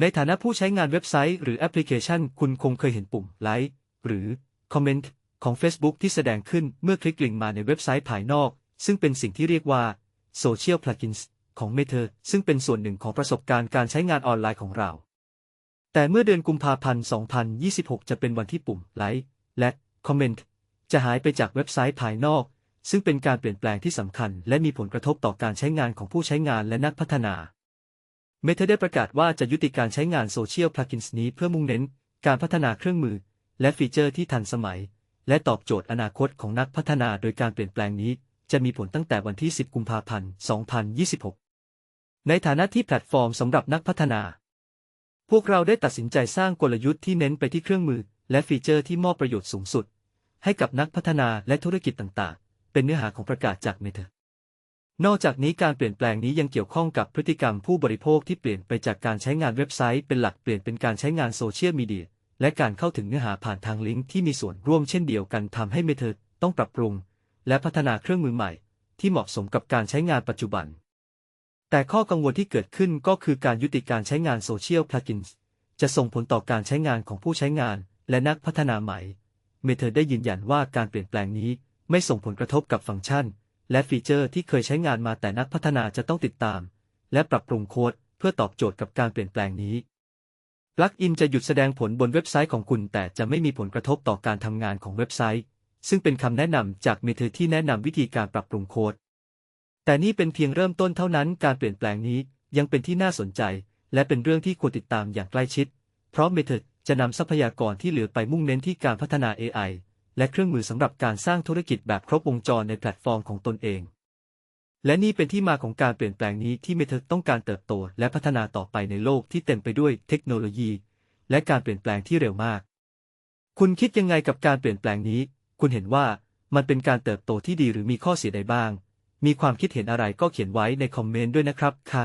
ในฐานะผู้ใช้งานเว็บไซต์หรือแอปพลิเคชัน คุณคงเคยเห็นปุ่มไลค์หรือคอมเมนต์ของ Facebook ที่แสดงขึ้นเมื่อคลิกลิงก์มาในเว็บไซต์ภายนอก ซึ่งเป็นสิ่งที่เรียกว่า Social Plugins ของ Meta ซึ่งเป็นส่วนหนึ่งของประสบการณ์การใช้งานออนไลน์ของเรา แต่เมื่อเดือนกุมภาพันธ์ 2026 จะเป็นวันที่ปุ่มไลค์และคอมเมนต์จะหายไปจากเว็บไซต์ภายนอก ซึ่งเป็นการเปลี่ยนแปลงที่สำคัญ และมีผลกระทบต่อการใช้งานของผู้ใช้งานและนักพัฒนา เมทาได้ประกาศว่าจะยุติการใช้งานโซเชียลพลักินส์นี้เพื่อมุ่งเน้น การพัฒนาเครื่องมือ และฟีเจอร์ที่ทันสมัย และตอบโจทย์อนาคตของนักพัฒนาโดยการเปลี่ยนแปลงนี้ จะมีผลตั้งแต่วันที่ 10 กุมภาพันธ์ 2026 ในฐานะที่แพลตฟอร์มสำหรับนักพัฒนา พวกเราได้ตัดสินใจสร้างกลยุทธ์ที่เน้นไปที่เครื่องมือ และฟีเจอร์ที่มอบประโยชน์สูงสุด ให้กับนักพัฒนาและธุรกิจต่างๆ เป็นเนื้อหาของประกาศจากเมทา นอกจากนี้การเปลี่ยนแปลงนี้ยังเกี่ยวข้องกับพฤติกรรมผู้บริโภคที่เปลี่ยนไปจากการใช้งานเว็บไซต์เป็นหลักเปลี่ยนเป็นการใช้งานโซเชียลมีเดียและการเข้าถึงเนื้อหาผ่านทางลิงก์ที่มีส่วนร่วมเช่นเดียวกันทำให้เมทต้องปรับปรุง และพัฒนาเครื่องมือใหม่ ที่เหมาะสมกับการใช้งานปัจจุบัน แต่ข้อกังวลที่เกิดขึ้นก็คือการยุติการใช้งานโซเชียลพลักินจะส่งผลต่อการใช้งานของผู้ใช้งานและนักพัฒนาใหม่ เมเธอได้ยืนยันว่าการเปลี่ยนแปลงนี้ไม่ส่งผลกระทบกับฟังก์ชัน และฟีเจอร์ที่เคยใช้งานมาแต่นักพัฒนาจะต้องติดตาม และปรับปรุงโค้ดเพื่อตอบโจทย์กับการเปลี่ยนแปลงนี้ปลั๊กอินจะหยุดแสดงผลบนเว็บไซต์ของคุณ แต่จะไม่มีผลกระทบต่อการทำงานของเว็บไซต์ ซึ่งเป็นคำแนะนำจากเมเธอที่แนะนำวิธีการปรับปรุงโค้ด แต่นี่เป็นเพียงเริ่มต้นเท่านั้นการเปลี่ยนแปลงนี้ยังเป็นที่น่าสนใจ และเป็นเรื่องที่ควรติดตามอย่างใกล้ชิด เพราะเมเธอจะนำทรัพยากรที่เหลือไปมุ่งเน้นที่การพัฒนา AI และเครื่องมือสำหรับการสร้างธุรกิจแบบครบวงจรในแพลตฟอร์มของตนเอง และนี่เป็นที่มาของการเปลี่ยนแปลงนี้ที่เมเธอต้องการเติบโตและพัฒนาต่อไปในโลกที่เต็มไปด้วยเทคโนโลยี และการเปลี่ยนแปลงที่เร็วมาก คุณคิดยังไงกับการเปลี่ยนแปลงนี้ คุณเห็นว่ามันเป็นการเติบโตที่ดีหรือมีข้อเสียใดบ้าง มีความคิดเห็นอะไรก็เขียนไว้ในคอมเมนต์ด้วยนะครับค่ะ